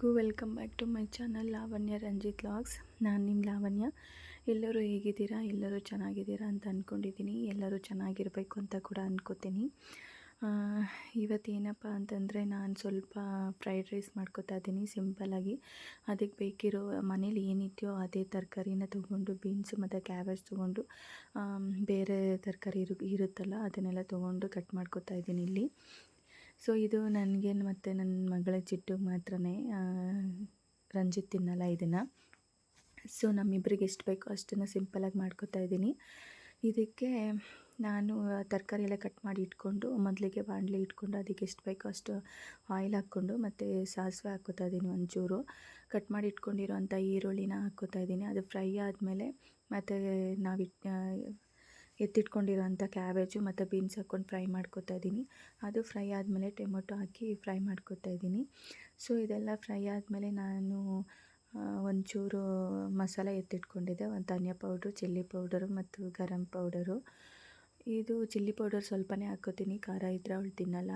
To my channel Lavanya Ranjith logs ನಾನು ನಿಮ್ಮ ಲಾವಣ್ಯ. ಎಲ್ಲರೂ ಹೇಗಿದ್ದೀರಾ? ಎಲ್ಲರೂ ಚೆನ್ನಾಗಿದ್ದೀರಾ ಅಂತ ಅಂದ್ಕೊಂಡಿದ್ದೀನಿ ಎಲ್ಲರೂ ಚೆನ್ನಾಗಿರಬೇಕು ಅಂತ ಕೂಡ ಅಂದ್ಕೋತೀನಿ ಇವತ್ತೇನಪ್ಪ ಅಂತಂದರೆ ನಾನು ಸ್ವಲ್ಪ ಫ್ರೈಡ್ ರೈಸ್ ಮಾಡ್ಕೋತಾ ಇದ್ದೀನಿ ಸಿಂಪಲ್ಲಾಗಿ ಅದಕ್ಕೆ ಬೇಕಿರೋ ಮನೇಲಿ ಏನಿದೆಯೋ ಅದೇ ತರಕಾರಿನ ತೊಗೊಂಡು ಬೀನ್ಸು ಮತ್ತು ಕ್ಯಾಬೇಜ್ ತೊಗೊಂಡು ಬೇರೆ ತರಕಾರಿ ಇರು, ಇರುತ್ತಲ್ಲ ಅದನ್ನೆಲ್ಲ ತೊಗೊಂಡು ಕಟ್ ಮಾಡ್ಕೋತಾ ಇದ್ದೀನಿ ಇಲ್ಲಿ. ಸೊ ಇದು ನನಗೆ ಮತ್ತು ನನ್ನ ಮಗಳ ಚಿಟ್ಟು ಮಾತ್ರ ರಂಜಿತ್ ತಿನ್ನಲ್ಲ ಇದನ್ನು. ಸೊ ನಮ್ಮಿಬ್ಬರಿಗೆ ಎಷ್ಟು ಬೇಕೋ ಅಷ್ಟನ್ನು ಸಿಂಪಲಾಗಿ ಮಾಡ್ಕೋತಾ ಇದ್ದೀನಿ ಇದಕ್ಕೆ ನಾನು ತರಕಾರಿ ಎಲ್ಲ ಕಟ್ ಮಾಡಿ ಇಟ್ಕೊಂಡು, ಮೊದಲಿಗೆ ಬಾಣಲೆ ಇಟ್ಕೊಂಡು, ಅದಕ್ಕೆ ಎಷ್ಟು ಬೇಕೋ ಅಷ್ಟು ಆಯಿಲ್ ಹಾಕ್ಕೊಂಡು, ಮತ್ತು ಸಾಸಿವೆ ಹಾಕ್ಕೋತಾ ಇದ್ದೀನಿ ಒಂಚೂರು. ಕಟ್ ಮಾಡಿ ಇಟ್ಕೊಂಡಿರೋಂಥ ಈರುಳ್ಳಿನ ಹಾಕ್ಕೋತಾ ಇದ್ದೀನಿ ಅದು ಫ್ರೈ ಆದಮೇಲೆ, ಮತ್ತು ನಾವು ಎತ್ತಿಟ್ಕೊಂಡಿರೋಂಥ ಕ್ಯಾಬೇಜು ಮತ್ತು ಬೀನ್ಸ್ ಹಾಕ್ಕೊಂಡು ಫ್ರೈ ಮಾಡ್ಕೊತಾ ಇದ್ದೀನಿ. ಅದು ಫ್ರೈ ಆದಮೇಲೆ ಟೊಮೊಟೊ ಹಾಕಿ ಫ್ರೈ ಮಾಡ್ಕೊತಾ ಇದ್ದೀನಿ. ಸೊ, ಇದೆಲ್ಲ ಫ್ರೈ ಆದಮೇಲೆ ನಾನು ಒಂಚೂರು ಮಸಾಲೆ ಎತ್ತಿಟ್ಕೊಂಡಿದ್ದೆ. ಒಂದು ಧನಿಯಾ ಪೌಡ್ರು, ಚಿಲ್ಲಿ ಪೌಡರು ಮತ್ತು ಗರಂ ಪೌಡರು. ಇದು ಚಿಲ್ಲಿ ಪೌಡರ್ ಸ್ವಲ್ಪನೇ ಹಾಕೋತೀನಿ. ಖಾರ ಇದ್ದರೆ ಅವಳು ತಿನ್ನಲ್ಲ.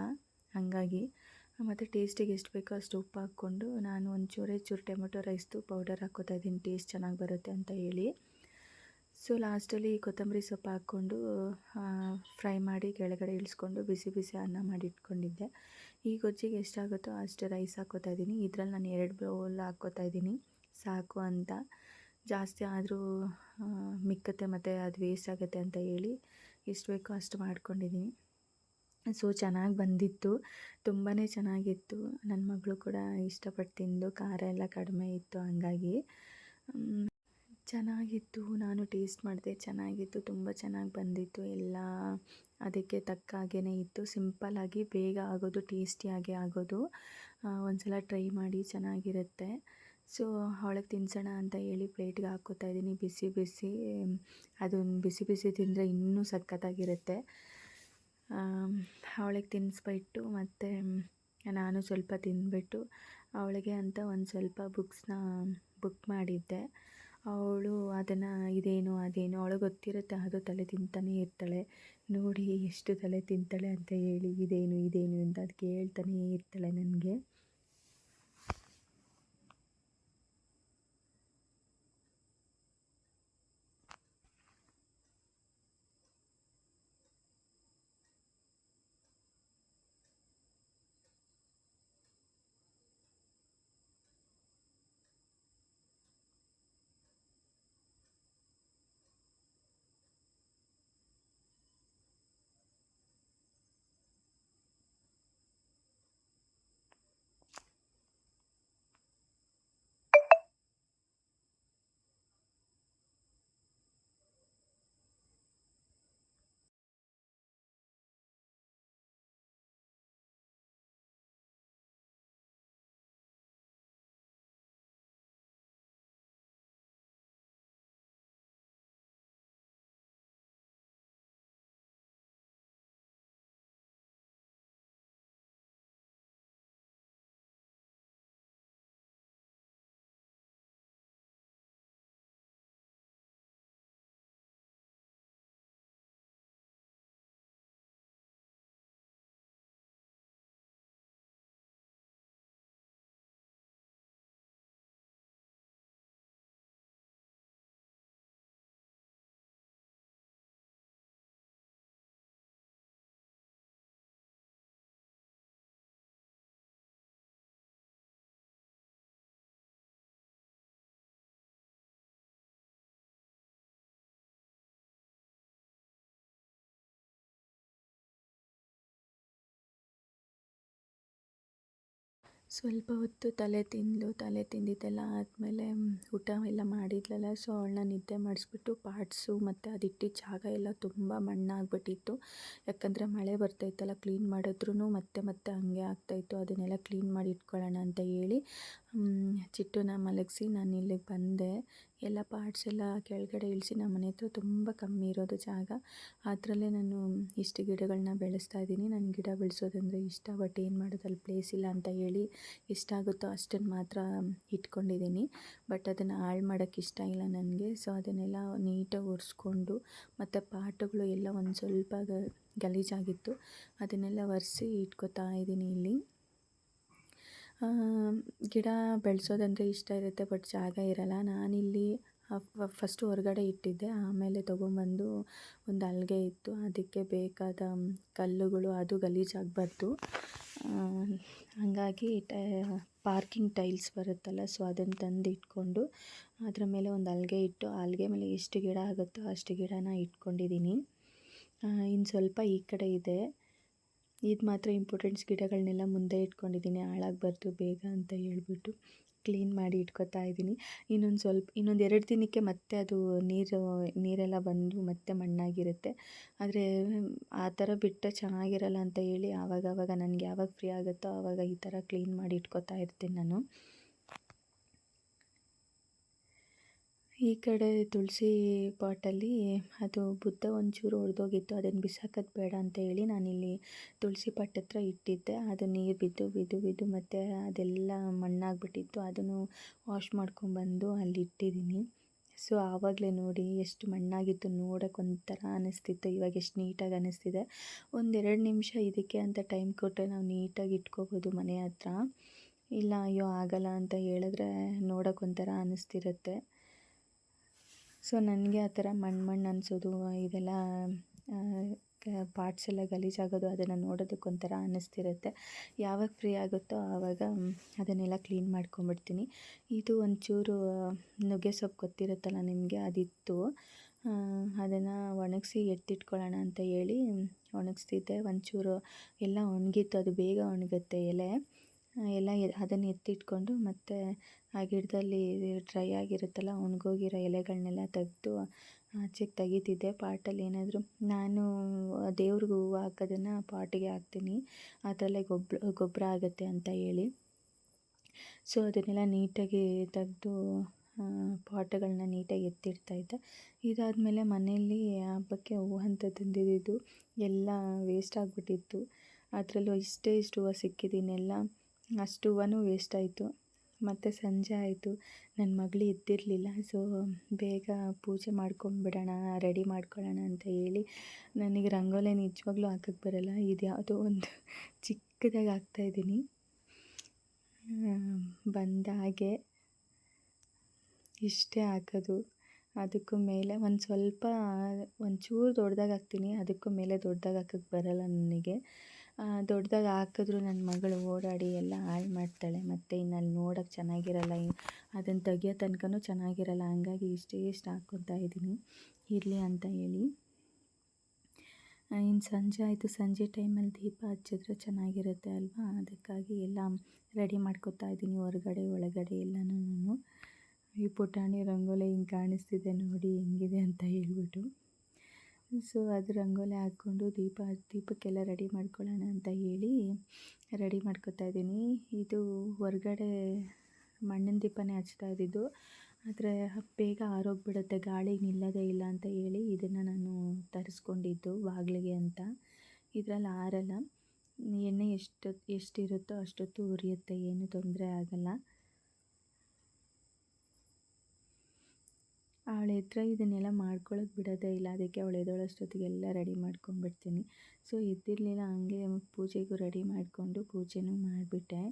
ಹಾಗಾಗಿ ಮತ್ತು ಟೇಸ್ಟಿಗೆ ಎಷ್ಟು ಬೇಕೋ ಅಷ್ಟು ಉಪ್ಪು ಹಾಕ್ಕೊಂಡು ನಾನು ಒಂಚೂರೇ ಚೂರು ಟೊಮೊಟೊ ರೈಸ್ದು ಪೌಡರ್ ಹಾಕೋತಾ ಇದ್ದೀನಿ. ಟೇಸ್ಟ್ ಚೆನ್ನಾಗಿ ಬರುತ್ತೆ ಅಂತ ಹೇಳಿ. ಸೊ ಲಾಸ್ಟಲ್ಲಿ ಕೊತ್ತಂಬರಿ ಸೊಪ್ಪು ಹಾಕ್ಕೊಂಡು ಫ್ರೈ ಮಾಡಿ ಕೆಳಗಡೆ ಇಳಿಸ್ಕೊಂಡು ಬಿಸಿ ಬಿಸಿ ಅನ್ನ ಮಾಡಿ ಇಟ್ಕೊಂಡಿದ್ದೆ. ಈ ಗೊಜ್ಜಿಗೆ ಎಷ್ಟಾಗುತ್ತೋ ಅಷ್ಟು ರೈಸ್ ಹಾಕ್ಕೋತಾ ಇದ್ದೀನಿ. ಇದ್ರಲ್ಲಿ ನಾನು ಎರಡು ಬೌಲ್ ಹಾಕ್ಕೋತಾ ಇದ್ದೀನಿ. ಸಾಕು ಅಂತ. ಜಾಸ್ತಿ ಆದರೂ ಮಿಕ್ಕತ್ತೆ ಮತ್ತು ಅದು ವೇಸ್ಟ್ ಆಗುತ್ತೆ ಅಂತ ಹೇಳಿ ಎಷ್ಟು ಬೇಕೋ ಅಷ್ಟು ಮಾಡ್ಕೊಂಡಿದ್ದೀನಿ. ಸೊ ಚೆನ್ನಾಗಿ ಬಂದಿತ್ತು. ತುಂಬಾ ಚೆನ್ನಾಗಿತ್ತು. ನನ್ನ ಮಗಳು ಕೂಡ ಇಷ್ಟಪಟ್ಟು ತಿಂದು, ಖಾರ ಎಲ್ಲ ಕಡಿಮೆ ಇತ್ತು ಹಂಗಾಗಿ. ಚೆನ್ನಾಗಿತ್ತು, ನಾನು ಟೇಸ್ಟ್ ಮಾಡಿದೆ, ಚೆನ್ನಾಗಿತ್ತು, ತುಂಬ ಚೆನ್ನಾಗಿ ಬಂದಿತ್ತು, ಎಲ್ಲ ಅದಕ್ಕೆ ತಕ್ಕ ಹಾಗೇ ಇತ್ತು. ಸಿಂಪಲ್ಲಾಗಿ ಬೇಗ ಆಗೋದು ಟೇಸ್ಟಿಯಾಗಿ ಆಗೋದು. ಒಂದ್ಸಲ ಟ್ರೈ ಮಾಡಿ ಚೆನ್ನಾಗಿರುತ್ತೆ. ಸೊ, ಅವಳಿಗೆ ತಿನ್ಸೋಣ ಅಂತ ಹೇಳಿ ಪ್ಲೇಟ್ಗೆ ಹಾಕೋತಾ ಇದ್ದೀನಿ. ಬಿಸಿ ಬಿಸಿ ಅದನ್ನು ಬಿಸಿ ಬಿಸಿ ತಿಂದರೆ ಇನ್ನೂ ಸಖತ್ತಾಗಿರುತ್ತೆ. ಅವಳಿಗೆ ತಿನ್ನಿಸ್ಬಿಟ್ಟು ಮತ್ತು ನಾನು ಸ್ವಲ್ಪ ತಿಂದುಬಿಟ್ಟು ಅವಳಿಗೆ ಅಂತ ಒಂದು ಸ್ವಲ್ಪ ಬುಕ್ಸ್ನ ಬುಕ್ ಮಾಡಿದ್ದೆ. ಅವಳು ಅದನ್ನು ಇದೇನು, ಅದೇನು ಅವಳಿಗೆ ಗೊತ್ತಿರುತ್ತೆ ಅದು ತಲೆ ತಿಂತಾನೆ ಇರ್ತಾಳೆ. ನೋಡಿ ಎಷ್ಟು ತಲೆ ತಿಂತಾಳೆ ಅಂತ ಹೇಳಿ, ಇದೇನು ಇದೇನು ಅಂತ ಅದು ಕೇಳ್ತಾನೇ ಇರ್ತಾಳೆ ನನಗೆ. ಸ್ವಲ್ಪ ಹೊತ್ತು ತಲೆ ತಿಂದಳು ತಲೆ ತಿಂದಿದ್ದೆಲ್ಲ ಆದಮೇಲೆ ಊಟ ಎಲ್ಲ ಮಾಡಿದ್ಲಲ್ಲ. ಸೊ ಅವಳನ್ನ ನಿದ್ದೆ ಮಾಡಿಸ್ಬಿಟ್ಟು ಪಾರ್ಟ್ಸು ಮತ್ತು ಅದಿಟ್ಟಿದ್ದ ಜಾಗ ಎಲ್ಲ ತುಂಬ ಮಣ್ಣಾಗ್ಬಿಟ್ಟಿತ್ತು. ಯಾಕಂದರೆ ಮಳೆ ಬರ್ತಾಯಿತ್ತಲ್ಲ ಕ್ಲೀನ್ ಮಾಡಿದ್ರೂ ಮತ್ತೆ ಮತ್ತೆ ಹಂಗೆ ಆಗ್ತಾಯಿತ್ತು. ಅದನ್ನೆಲ್ಲ ಕ್ಲೀನ್ ಮಾಡಿ ಇಟ್ಕೊಳ್ಳೋಣ ಅಂತ ಹೇಳಿ ಚಿಟ್ಟುನ ಮಲಗಿಸಿ ನಾನು ಇಲ್ಲಿಗೆ ಬಂದೆ. ಎಲ್ಲ ಪಾರ್ಟ್ಸ್ ಎಲ್ಲ ಕೆಳಗಡೆ ಇಳಿಸಿ ನಮ್ಮ ಮನೆ ಹತ್ರ ತುಂಬ ಕಮ್ಮಿ ಇರೋದು ಜಾಗ. ಅದರಲ್ಲೇ ನಾನು ಇಷ್ಟು ಗಿಡಗಳನ್ನ ಬೆಳೆಸ್ತಾ ಇದ್ದೀನಿ. ನಾನು ಗಿಡ ಬೆಳೆಸೋದಂದರೆ ಇಷ್ಟ ಬಟ್ ಏನು ಮಾಡೋದು ಅಲ್ಲಿ ಪ್ಲೇಸ್ ಇಲ್ಲ ಅಂತ ಹೇಳಿ ಎಷ್ಟಾಗುತ್ತೋ ಅಷ್ಟನ್ನು ಮಾತ್ರ ಇಟ್ಕೊಂಡಿದ್ದೀನಿ. ಬಟ್ ಅದನ್ನು ಹಾಳು ಮಾಡೋಕ್ಕೆ ಇಷ್ಟ ಇಲ್ಲ ನನಗೆ. ಸೊ ಅದನ್ನೆಲ್ಲ ನೀಟಾಗಿ ಒರೆಸ್ಕೊಂಡು ಮತ್ತು ಪಾಟುಗಳು ಎಲ್ಲ ಒಂದು ಸ್ವಲ್ಪ ಗಲೀಜಾಗಿತ್ತು. ಅದನ್ನೆಲ್ಲ ಒರೆಸಿ ಇಟ್ಕೋತಾ ಇದ್ದೀನಿ ಇಲ್ಲಿ. ಗಿಡ ಬೆಳೆಸೋದಂದ್ರೆ ಇಷ್ಟ ಇರುತ್ತೆ, ಬಟ್ ಜಾಗ ಇರಲ್ಲ. ನಾನಿಲ್ಲಿ ಫಸ್ಟು ಹೊರಗಡೆ ಇಟ್ಟಿದ್ದೆ. ಆಮೇಲೆ ತೊಗೊಂಬಂದು ಒಂದು ಅಲ್ಗೆ ಇತ್ತು. ಅದಕ್ಕೆ ಬೇಕಾದ ಕಲ್ಲುಗಳು ಅದು ಗಲೀಜಾಗಬಾರ್ದು ಹಾಗಾಗಿ ಟೈ, ಪಾರ್ಕಿಂಗ್ ಟೈಲ್ಸ್ ಬರುತ್ತಲ್ಲ, ಸೊ ಅದನ್ನು ತಂದು ಇಟ್ಕೊಂಡು ಅದರ ಮೇಲೆ ಒಂದು ಅಲ್ಗೆ ಇಟ್ಟು ಅಲ್ಗೆ ಮೇಲೆ ಎಷ್ಟು ಗಿಡ ಆಗುತ್ತೋ ಅಷ್ಟು ಗಿಡನ ಇಟ್ಕೊಂಡಿದ್ದೀನಿ. ಇನ್ನು ಸ್ವಲ್ಪ ಈ ಕಡೆ ಇದೆ. ಇದು ಮಾತ್ರ ಇಂಪಾರ್ಟೆಂಟ್ಸ್ ಗಿಡಗಳನ್ನೆಲ್ಲ ಮುಂದೆ ಇಟ್ಕೊಂಡಿದ್ದೀನಿ ಹಾಳಾಗಬಾರ್ದು ಬೇಗ ಅಂತ ಹೇಳ್ಬಿಟ್ಟು ಕ್ಲೀನ್ ಮಾಡಿ ಇಟ್ಕೊತಾ ಇದ್ದೀನಿ. ಇನ್ನೊಂದು ಸ್ವಲ್ಪ, ಇನ್ನೊಂದು ಎರಡು ದಿನಕ್ಕೆ ಮತ್ತೆ ಅದು ನೀರು, ನೀರೆಲ್ಲ ಬಂದು ಮತ್ತೆ ಮಣ್ಣಾಗಿರುತ್ತೆ. ಆದರೆ ಆ ಥರ ಬಿಟ್ಟರೆ ಚೆನ್ನಾಗಿರಲ್ಲ ಅಂತ ಹೇಳಿ ಆವಾಗವಾಗ ನನಗೆ ಯಾವಾಗ ಫ್ರೀ ಆಗುತ್ತೋ ಆವಾಗ ಈ ಥರ ಕ್ಲೀನ್ ಮಾಡಿ ಇಟ್ಕೊತಾ ಇರ್ತೀನಿ ನಾನು. ಈ ಕಡೆ ತುಳಸಿ ಪಾಟಲ್ಲಿ ಅದು ಬುದ್ಧ ಒಂಚೂರು ಒಡೆದೋಗಿತ್ತು, ಅದನ್ನು ಬಿಸಾಕೋದು ಬೇಡ ಅಂತ ಹೇಳಿ ನಾನಿಲ್ಲಿ ತುಳಸಿ ಪಾಟ್ ಹತ್ರ ಇಟ್ಟಿದ್ದೆ. ಅದು ನೀರು ಬಿದ್ದು ಬಿದ್ದು ಬಿದ್ದು ಮತ್ತು ಅದೆಲ್ಲ ಮಣ್ಣಾಗ್ಬಿಟ್ಟಿತ್ತು. ಅದನ್ನು ವಾಶ್ ಮಾಡ್ಕೊಂಡ್ಬಂದು ಅಲ್ಲಿ ಇಟ್ಟಿದ್ದೀನಿ. ಸೊ ಆವಾಗಲೇ ನೋಡಿ ಎಷ್ಟು ಮಣ್ಣಾಗಿತ್ತು, ನೋಡೋಕೆ ಒಂಥರ ಅನ್ನಿಸ್ತಿತ್ತು ಇವಾಗ ಎಷ್ಟು ನೀಟಾಗಿ ಅನ್ನಿಸ್ತಿದೆ ಒಂದೆರಡು ನಿಮಿಷ ಇದಕ್ಕೆ ಅಂತ ಟೈಮ್ ಕೊಟ್ಟರೆ ನಾವು ನೀಟಾಗಿ ಇಟ್ಕೋಬೋದು ಮನೆ ಹತ್ರ. ಇಲ್ಲ, ಅಯ್ಯೋ, ಆಗಲ್ಲ ಅಂತ ಹೇಳಿದ್ರೆ ನೋಡೋಕೆ ಒಂಥರ ಅನ್ನಿಸ್ತಿರುತ್ತೆ ಸೊ ನನಗೆ ಆ ಥರ ಮಣ್ಣು ಮಣ್ಣು ಅನಿಸೋದು ಇದೆಲ್ಲ ಪಾರ್ಟ್ಸ್ ಎಲ್ಲ ಗಲೀಜಾಗೋದು ಅದನ್ನು ನೋಡೋದಕ್ಕೆ ಒಂಥರ ಅನ್ನಿಸ್ತಿರುತ್ತೆ ಯಾವಾಗ ಫ್ರೀ ಆಗುತ್ತೋ ಆವಾಗ ಅದನ್ನೆಲ್ಲ ಕ್ಲೀನ್ ಮಾಡ್ಕೊಂಬಿಡ್ತೀನಿ. ಇದು ಒಂಚೂರು ನುಗ್ಗೆ ಸೊಪ್ಪು ಗೊತ್ತಿರುತ್ತಲ್ಲ ನಿಮಗೆ? ಅದಿತ್ತು. ಅದನ್ನು ಒಣಗಿಸಿ ಎತ್ತಿಟ್ಕೊಳ್ಳೋಣ ಅಂತ ಹೇಳಿ ಒಣಗಿಸ್ತಿದ್ದೆ. ಒಂಚೂರು ಎಲ್ಲ ಒಣಗಿತ್ತು. ಅದು ಬೇಗ ಒಣಗುತ್ತೆ ಎಲೆ. ಎಲ್ಲ ಅದನ್ನು ಎತ್ತಿಟ್ಕೊಂಡು ಮತ್ತು ಆ ಗಿಡದಲ್ಲಿ ಡ್ರೈ ಆಗಿರುತ್ತಲ್ಲ, ಒಣಗೋಗಿರೋ ಎಲೆಗಳನ್ನೆಲ್ಲ ತೆಗೆದು ಆಚೆಗೆ ತೆಗಿತಿದ್ದೆ. ಪಾಟಲ್ಲಿ ಏನಾದರೂ ನಾನು ದೇವ್ರಿಗೆ ಹೂವು ಹಾಕೋದನ್ನು ಪಾಟಿಗೆ ಹಾಕ್ತೀನಿ. ಅದರಲ್ಲೇ ಗೊಬ್ಬರ ಗೊಬ್ಬರ ಆಗುತ್ತೆ ಅಂತ ಹೇಳಿ. ಸೊ ಅದನ್ನೆಲ್ಲ ನೀಟಾಗಿ ತೆಗೆದು ಪಾಟ್ಗಳನ್ನ ನೀಟಾಗಿ ಎತ್ತಿಡ್ತಾಯಿದ್ದೆ ಇದಾದಮೇಲೆ ಮನೆಯಲ್ಲಿ ಹಬ್ಬಕ್ಕೆ ಹೂವು ಅಂತ ತಂದಿದ್ದು, ಎಲ್ಲ ವೇಸ್ಟ್ ಆಗಿಬಿಟ್ಟಿತ್ತು. ಅದರಲ್ಲೂ ಇಷ್ಟೇ ಇಷ್ಟು ಹೂವು ಸಿಕ್ಕಿದ್ದೀನೆಲ್ಲ ಅಷ್ಟು ಹೂವನೂ ವೇಸ್ಟ್ ಆಯಿತು. ಮತ್ತು ಸಂಜೆ ಆಯಿತು. ನನ್ನ ಮಗಳು ಎದ್ದಿರಲಿಲ್ಲ. ಸೊ ಬೇಗ ಪೂಜೆ ಮಾಡ್ಕೊಂಬಿಡೋಣ ರೆಡಿ ಮಾಡ್ಕೊಳ್ಳೋಣ ಅಂತ ಹೇಳಿ ನನಗೆ ರಂಗೋಲಿ ನಿಜವಾಗ್ಲೂ ಹಾಕಕ್ಕೆ ಬರಲ್ಲ. ಇದು ಯಾವುದೋ ಒಂದು ಚಿಕ್ಕದಾಗಿ ಹಾಕ್ತಾಯಿದ್ದೀನಿ ಬಂದ ಹಾಗೆ ಇಷ್ಟೇ ಹಾಕೋದು. ಅದಕ್ಕೂ ಮೇಲೆ ಒಂದು ಸ್ವಲ್ಪ ಒಂಚೂರು ದೊಡ್ಡದಾಗಿ ಹಾಕ್ತೀನಿ. ಅದಕ್ಕೂ ಮೇಲೆ ದೊಡ್ಡದಾಗಿ ಹಾಕಕ್ಕೆ ಬರಲ್ಲ ನನಗೆ. ದೊಡ್ಡದಾಗಿ ಹಾಕಿದ್ರು ನನ್ನ ಮಗಳು ಓಡಾಡಿ ಎಲ್ಲ ಹಾಳು ಮಾಡ್ತಾಳೆ. ಮತ್ತು ಇನ್ನು ಅಲ್ಲಿ ನೋಡೋಕೆ ಚೆನ್ನಾಗಿರಲ್ಲ ಅದನ್ನು ತೆಗಿಯೋ ತನಕನೂ ಚೆನ್ನಾಗಿರಲ್ಲ. ಹಂಗಾಗಿ ಇಷ್ಟೇ ಇಷ್ಟು ಹಾಕ್ಕೊತಾ ಇದ್ದೀನಿ ಇರಲಿ ಅಂತ ಹೇಳಿ. ಇನ್ನು ಸಂಜೆ ಆಯಿತು. ಸಂಜೆ ಟೈಮಲ್ಲಿ ದೀಪ ಹಚ್ಚಿದ್ರೆ ಚೆನ್ನಾಗಿರುತ್ತೆ ಅಲ್ವಾ? ಅದಕ್ಕಾಗಿ ಎಲ್ಲ ರೆಡಿ ಮಾಡ್ಕೊತಾ ಇದ್ದೀನಿ ಹೊರಗಡೆ, ಒಳಗಡೆ ಎಲ್ಲನೂ ಈ ಪುಟಾಣಿ ರಂಗೋಲಿ ಹಿಂಗೆ ಕಾಣಿಸ್ತಿದೆ ನೋಡಿ, ಹೆಂಗಿದೆ ಅಂತ ಹೇಳ್ಬಿಟ್ಟು. ಸೊ ಅದು ರಂಗೋಲಿ ಹಾಕ್ಕೊಂಡು ದೀಪ, ದೀಪಕ್ಕೆಲ್ಲ ರೆಡಿ ಮಾಡ್ಕೊಳ್ಳೋಣ ಅಂತ ಹೇಳಿ ರೆಡಿ ಮಾಡ್ಕೊತಾ ಇದ್ದೀನಿ. ಇದು ಹೊರಗಡೆ ಮಣ್ಣಿನ ದೀಪನೇ ಹಚ್ತಾ ಇದ್ದಿದ್ದು. ಆದರೆ ಬೇಗ ಆರೋಗ್ಬಿಡುತ್ತೆ ಗಾಳಿ ನಿಲ್ಲೋದೇ ಇಲ್ಲ ಅಂತ ಹೇಳಿ ಇದನ್ನು ನಾನು ತರಿಸ್ಕೊಂಡಿದ್ದು ಬಾಗಿಲಿಗೆ ಅಂತ. ಇದರಲ್ಲಿ ಆರಲ್ಲ. ಎಣ್ಣೆ ಎಷ್ಟು, ಎಷ್ಟಿರುತ್ತೋ ಅಷ್ಟೊತ್ತು ಉರಿಯುತ್ತೆ, ಏನೂ ತೊಂದರೆ ಆಗೋಲ್ಲ. ಅವಳೆದ್ರೆ ಇದನ್ನೆಲ್ಲ ಮಾಡ್ಕೊಳ್ಳೋಕೆ ಬಿಡೋದೇ ಇಲ್ಲ. ಅದಕ್ಕೆ ಅವಳು ಎದ್ದೇಳೋಷ್ಟೊತ್ತಿಗೆಲ್ಲ ರೆಡಿ ಮಾಡ್ಕೊಂಡ್ಬಿಡ್ತೀನಿ ಸೊ ಎದ್ದಿರಲಿಲ್ಲ, ಹಂಗೆ ಪೂಜೆಗೂ ರೆಡಿ ಮಾಡಿಕೊಂಡು ಪೂಜೆನೂ ಮಾಡಿಬಿಟ್ಟೆ.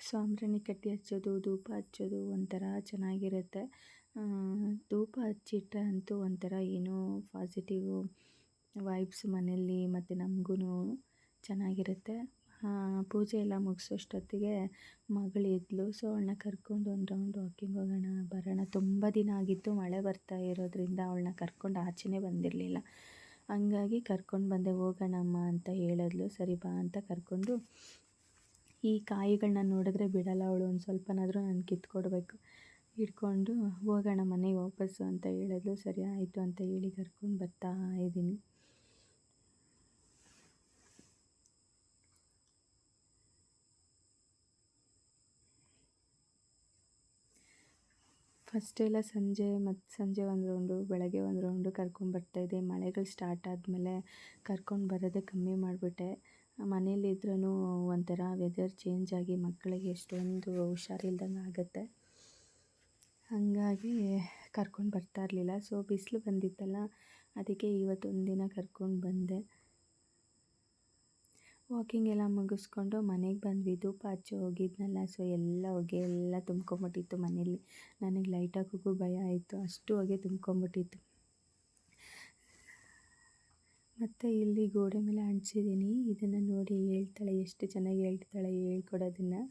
ಸಾಂಬ್ರಾಣಿ ಕಟ್ಟಿ ಹಚ್ಚೋದು, ಧೂಪ ಹಚ್ಚೋದು ಒಂಥರ ಚೆನ್ನಾಗಿರುತ್ತೆ. ಧೂಪ ಹಚ್ಚಿಟ್ರೆ ಅಂತೂ ಒಂಥರ ಏನೋ ಪಾಸಿಟಿವ್ ವೈಬ್ಸ್ ಮನೆಯಲ್ಲಿ, ಮತ್ತು ನಮಗೂ ಚೆನ್ನಾಗಿರುತ್ತೆ. ಪೂಜೆ ಎಲ್ಲ ಮುಗಿಸೋಷ್ಟೊತ್ತಿಗೆ ಮಗಳು ಎದ್ದಳು ಸೊ ಅವಳನ್ನ ಕರ್ಕೊಂಡು ಒಂದು ರೌಂಡ್ ವಾಕಿಂಗ್ ಹೋಗೋಣ, ಬರೋಣ. ತುಂಬ ದಿನ ಆಗಿತ್ತು, ಮಳೆ ಬರ್ತಾ ಇರೋದ್ರಿಂದ ಅವಳನ್ನ ಕರ್ಕೊಂಡು ಆಚೆನೇ ಬಂದಿರಲಿಲ್ಲ. ಹಂಗಾಗಿ ಕರ್ಕೊಂಡು ಬಂದೆ, ಹೋಗೋಣಮ್ಮ ಅಂತ ಹೇಳಿದ್ಲು. ಸರಿ, ಬಾ ಅಂತ ಕರ್ಕೊಂಡು ಈ ಕಾಯಿಗಳನ್ನ ನೋಡಿದ್ರೆ ಬಿಡಲ್ಲ ಅವಳು, ಒಂದು ಸ್ವಲ್ಪನಾದರೂ ನಾನು ಕಿತ್ಕೊಡ್ಬೇಕು. ಹಿಡ್ಕೊಂಡು ಹೋಗೋಣ ಮನೆಗೆ ವಾಪಸ್ಸು ಅಂತ ಹೇಳಿದ್ಲು. ಸರಿ, ಆಯಿತು ಅಂತ ಹೇಳಿ ಕರ್ಕೊಂಡು ಬರ್ತಾ ಇದ್ದೀನಿ. ಫಸ್ಟೆಲ್ಲ ಸಂಜೆ ಮತ್ತು ಸಂಜೆ ಒಂದು ರೌಂಡು, ಬೆಳಗ್ಗೆ ಒಂದು ರೌಂಡು ಕರ್ಕೊಂಡ್ಬರ್ತಾಯಿದ್ದೆ ಮಳೆಗಳು ಸ್ಟಾರ್ಟ್ ಆದಮೇಲೆ ಕರ್ಕೊಂಡು ಬರೋದೇ ಕಮ್ಮಿ ಮಾಡಿಬಿಟ್ಟೆ. ಮನೇಲಿದ್ರೂ ಒಂಥರ ವೆದರ್ ಚೇಂಜ್ ಆಗಿ ಮಕ್ಕಳಿಗೆ ಎಷ್ಟೊಂದು ಹುಷಾರಿಲ್ದಂಗೆ ಆಗುತ್ತೆ. ಹಾಗಾಗಿ ಕರ್ಕೊಂಡು ಬರ್ತಾ ಇರಲಿಲ್ಲ. ಸೊ ಬಿಸಿಲು ಬಂದಿತ್ತಲ್ಲ, ಅದಕ್ಕೆ ಇವತ್ತೊಂದು ದಿನ ಕರ್ಕೊಂಡು ಬಂದೆ. ವಾಕಿಂಗ್ ಎಲ್ಲ ಮುಗಿಸ್ಕೊಂಡು ಮನೆಗೆ ಬಂದ್ವಿ ಧೂಪ ಹಚ್ಚಿ ಹೋಗಿದ್ನಲ್ಲ ಸೊ ಎಲ್ಲ ಹೊಗೆ ಎಲ್ಲ ತುಂಬ್ಕೊಂಬಿಟ್ಟಿತ್ತು ಮನೇಲಿ. ನನಗೆ ಲೈಟ್ ಹಾಕೋಕ್ಕೂ ಭಯ ಆಯಿತು. ಅಷ್ಟು ಹೊಗೆ ತುಂಬ್ಕೊಂಬಿಟ್ಟಿತ್ತು. ಮತ್ತು ಇಲ್ಲಿ ಗೋಡೆ ಮೇಲೆ ಅಂಟಿಸಿದ್ದೀನಿ. ಇದನ್ನು ನೋಡಿ ಹೇಳ್ತಾಳೆ, ಎಷ್ಟು ಚೆನ್ನಾಗಿ ಹೇಳ್ತಾಳೆ ಹೇಳ್ಕೊಡೋದನ್ನು.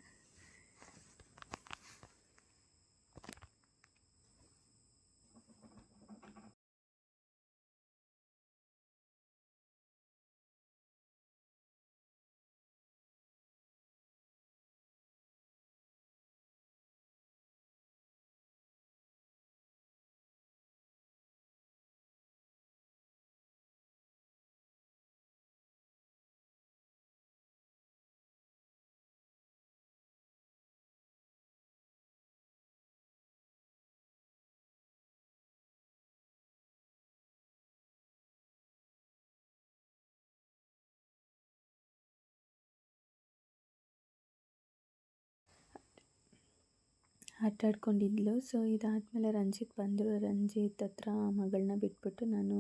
ಆಟಾಡ್ಕೊಂಡಿದ್ಲು. ಸೊ ಇದಾದಮೇಲೆ ರಂಜಿತ್ ಬಂದರು. ರಂಜಿತ್ ಹತ್ರ ಮಗಳನ್ನ ಬಿಟ್ಬಿಟ್ಟು ನಾನು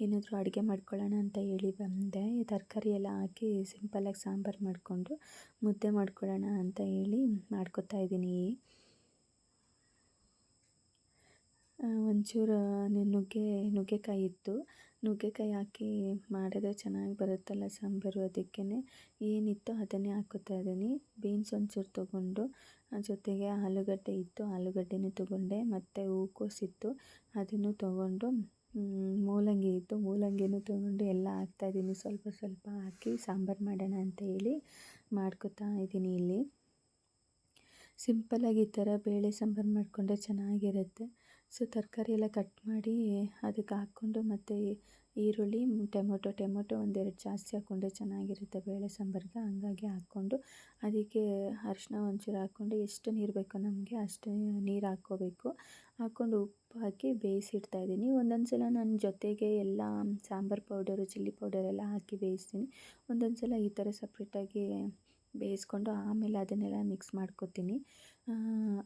ಏನಾದರೂ ಅಡುಗೆ ಮಾಡ್ಕೊಳ್ಳೋಣ ಅಂತ ಹೇಳಿ ಬಂದೆ. ತರಕಾರಿ ಎಲ್ಲ ಹಾಕಿ ಸಿಂಪಲ್ಲಾಗಿ ಸಾಂಬಾರು ಮಾಡಿಕೊಂಡು ಮುದ್ದೆ ಮಾಡ್ಕೊಳ್ಳೋಣ ಅಂತ ಹೇಳಿ ಮಾಡ್ಕೊತಾ ಇದ್ದೀನಿ. ಒಂಚೂರು ನುಗ್ಗೆ, ನುಗ್ಗೆಕಾಯಿ ಇತ್ತು. ನುಗ್ಗೆಕಾಯಿ ಹಾಕಿ ಮಾಡಿದ್ರೆ ಚೆನ್ನಾಗಿ ಬರುತ್ತಲ್ಲ ಸಾಂಬಾರು ಅದಕ್ಕೇ ಏನಿತ್ತು ಅದನ್ನೇ ಹಾಕೋತಾ ಇದ್ದೀನಿ. ಬೀನ್ಸ್ ಒಂಚೂರು ತೊಗೊಂಡು ಜೊತೆಗೆ ಆಲೂಗಡ್ಡೆ ಇತ್ತು. ಆಲೂಗಡ್ಡೆನೂ ತೊಗೊಂಡೆ, ಮತ್ತು ಹೂಕೋಸಿತ್ತು. ಅದನ್ನು ತೊಗೊಂಡು ಮೂಲಂಗಿ ಇತ್ತು. ಮೂಲಂಗಿನೂ ತೊಗೊಂಡು ಎಲ್ಲ ಹಾಕ್ತಾಯಿದ್ದೀನಿ ಸ್ವಲ್ಪ ಸ್ವಲ್ಪ ಹಾಕಿ ಸಾಂಬಾರು ಮಾಡೋಣ ಅಂತ ಹೇಳಿ ಮಾಡ್ಕೊತಾ ಇದ್ದೀನಿ ಇಲ್ಲಿ. ಸಿಂಪಲ್ಲಾಗಿ ಈ ಥರ ಬೇಳೆ ಸಾಂಬಾರು ಮಾಡಿಕೊಂಡ್ರೆ ಚೆನ್ನಾಗಿರುತ್ತೆ. ಸೊ, ತರಕಾರಿ ಎಲ್ಲ ಕಟ್ ಮಾಡಿ ಅದಕ್ಕೆ ಹಾಕ್ಕೊಂಡು ಮತ್ತು ಈರುಳ್ಳಿ, ಟೊಮೊಟೊ ಟೊಮೊಟೊ ಒಂದೆರಡು ಜಾಸ್ತಿ ಹಾಕ್ಕೊಂಡ್ರೆ ಚೆನ್ನಾಗಿರುತ್ತೆ ಬೇಳೆ ಸಾಂಬಾರಿಗೆ, ಹಂಗಾಗಿ ಹಾಕ್ಕೊಂಡು ಅದಕ್ಕೆ ಅರಿಶಿನ ಒಂಚೂರು ಹಾಕ್ಕೊಂಡು ಎಷ್ಟು ನೀರು ಬೇಕೋ ನಮಗೆ ಅಷ್ಟು ನೀರು ಹಾಕ್ಕೋಬೇಕು. ಹಾಕ್ಕೊಂಡು ಉಪ್ಪು ಹಾಕಿ ಬೇಯಿಸಿಡ್ತಾಯಿದ್ದೀನಿ ಒಂದೊಂದು ಸಲ ನನ್ನ ಜೊತೆಗೆ ಎಲ್ಲ ಸಾಂಬಾರು ಪೌಡರು, ಚಿಲ್ಲಿ ಪೌಡರೆಲ್ಲ ಹಾಕಿ ಬೇಯಿಸ್ತೀನಿ. ಒಂದೊಂದು ಸಲ ಈ ಥರ ಸಪ್ರೇಟಾಗಿ ಬೇಯಿಸ್ಕೊಂಡು ಆಮೇಲೆ ಅದನ್ನೆಲ್ಲ ಮಿಕ್ಸ್ ಮಾಡ್ಕೊತೀನಿ.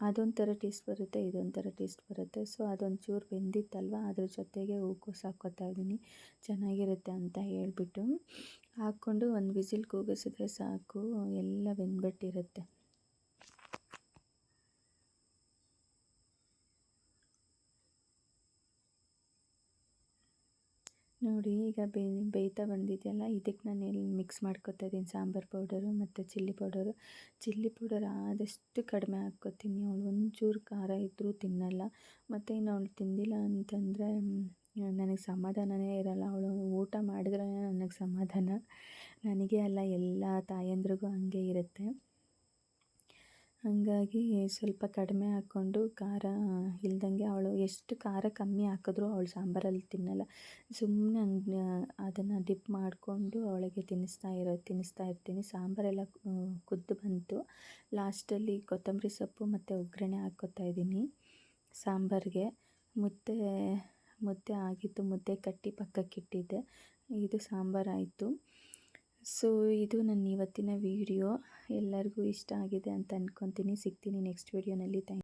ಅದೊಂಥರ ಟೇಸ್ಟ್ ಬರುತ್ತೆ, ಇದೊಂಥರ ಟೇಸ್ಟ್ ಬರುತ್ತೆ. ಸೊ ಅದೊಂದು ಚೂರು ಬೆಂದಿತ್ತಲ್ವ? ಅದ್ರ ಜೊತೆಗೆ ಹೂಕೋಸು ಹಾಕ್ಕೊತಾ ಇದ್ದೀನಿ. ಚೆನ್ನಾಗಿರುತ್ತೆ ಅಂತ ಹೇಳಿಬಿಟ್ಟು ಹಾಕ್ಕೊಂಡು ಒಂದು ವಿಸಿಲ್ ಕೂಗಿಸಿದ್ರೆ ಸಾಕು. ಎಲ್ಲ ಬೆಂದ್ಬಿಟ್ಟಿರುತ್ತೆ. ನೋಡಿ, ಈಗ ಬೇ, ಬೇಯ್ತಾ ಬಂದಿದೆಯಲ್ಲ, ಇದಕ್ಕೆ ನಾನು ಎಲ್ಲಿ ಮಿಕ್ಸ್ ಮಾಡ್ಕೊತಾ ಇದ್ದೀನಿ. ಸಾಂಬಾರು ಪೌಡರು ಮತ್ತು ಚಿಲ್ಲಿ ಪೌಡರು ಚಿಲ್ಲಿ ಪೌಡರ್ ಆದಷ್ಟು ಕಡಿಮೆ ಹಾಕ್ಕೊತೀನಿ. ಅವಳು ಒಂಚೂರು ಖಾರ ಇದ್ದರೂ ತಿನ್ನಲ್ಲ. ಮತ್ತು ಇನ್ನು ಅವಳು ತಿಂದಿಲ್ಲ ಅಂತಂದರೆ ನನಗೆ ಸಮಾಧಾನವೇ ಇರಲ್ಲ. ಅವಳು ಊಟ ಮಾಡಿದ್ರೆ ನನಗೆ ಸಮಾಧಾನ. ನನಗೆ ಅಲ್ಲ, ಎಲ್ಲ ತಾಯಂದ್ರಿಗೂ ಹಾಗೆ ಇರುತ್ತೆ. ಹಾಗಾಗಿ ಸ್ವಲ್ಪ ಕಡಿಮೆ ಹಾಕ್ಕೊಂಡು ಖಾರ ಇಲ್ದಂಗೆ ಅವಳು ಎಷ್ಟು ಖಾರ ಕಮ್ಮಿ ಹಾಕಿದ್ರೂ ಅವಳು ಸಾಂಬಾರಲ್ಲಿ ತಿನ್ನಲ್ಲ. ಸುಮ್ಮನೆ ಹಂಗೆ ಅದನ್ನು ಡಿಪ್ ಮಾಡಿಕೊಂಡು ಅವಳಿಗೆ ತಿನ್ನಿಸ್ತಾ ಇರೋ, ತಿನ್ನಿಸ್ತಾ ಇರ್ತೀನಿ. ಸಾಂಬಾರೆಲ್ಲ ಕುದ್ದು ಬಂತು. ಲಾಸ್ಟಲ್ಲಿ ಕೊತ್ತಂಬರಿ ಸೊಪ್ಪು ಮತ್ತು ಒಗ್ಗರಣೆ ಹಾಕ್ಕೊತಾ ಇದ್ದೀನಿ ಸಾಂಬಾರಿಗೆ. ಮುದ್ದೆ ಮುದ್ದೆ ಆಗಿತ್ತು, ಮುದ್ದೆ ಕಟ್ಟಿ ಪಕ್ಕಕ್ಕಿಟ್ಟಿದ್ದೆ. ಇದು ಸಾಂಬಾರಾಯಿತು ಸೊ ಇದು ನನ್ನ ಇವತ್ತಿನ ವೀಡಿಯೋ ಎಲ್ಲರಿಗೂ ಇಷ್ಟ ಆಗಿದೆ ಅಂತ ಅಂದ್ಕೊತೀನಿ ಸಿಗ್ತೀನಿ ನೆಕ್ಸ್ಟ್ ವೀಡಿಯೋನಲ್ಲಿ ಥ್ಯಾಂಕ್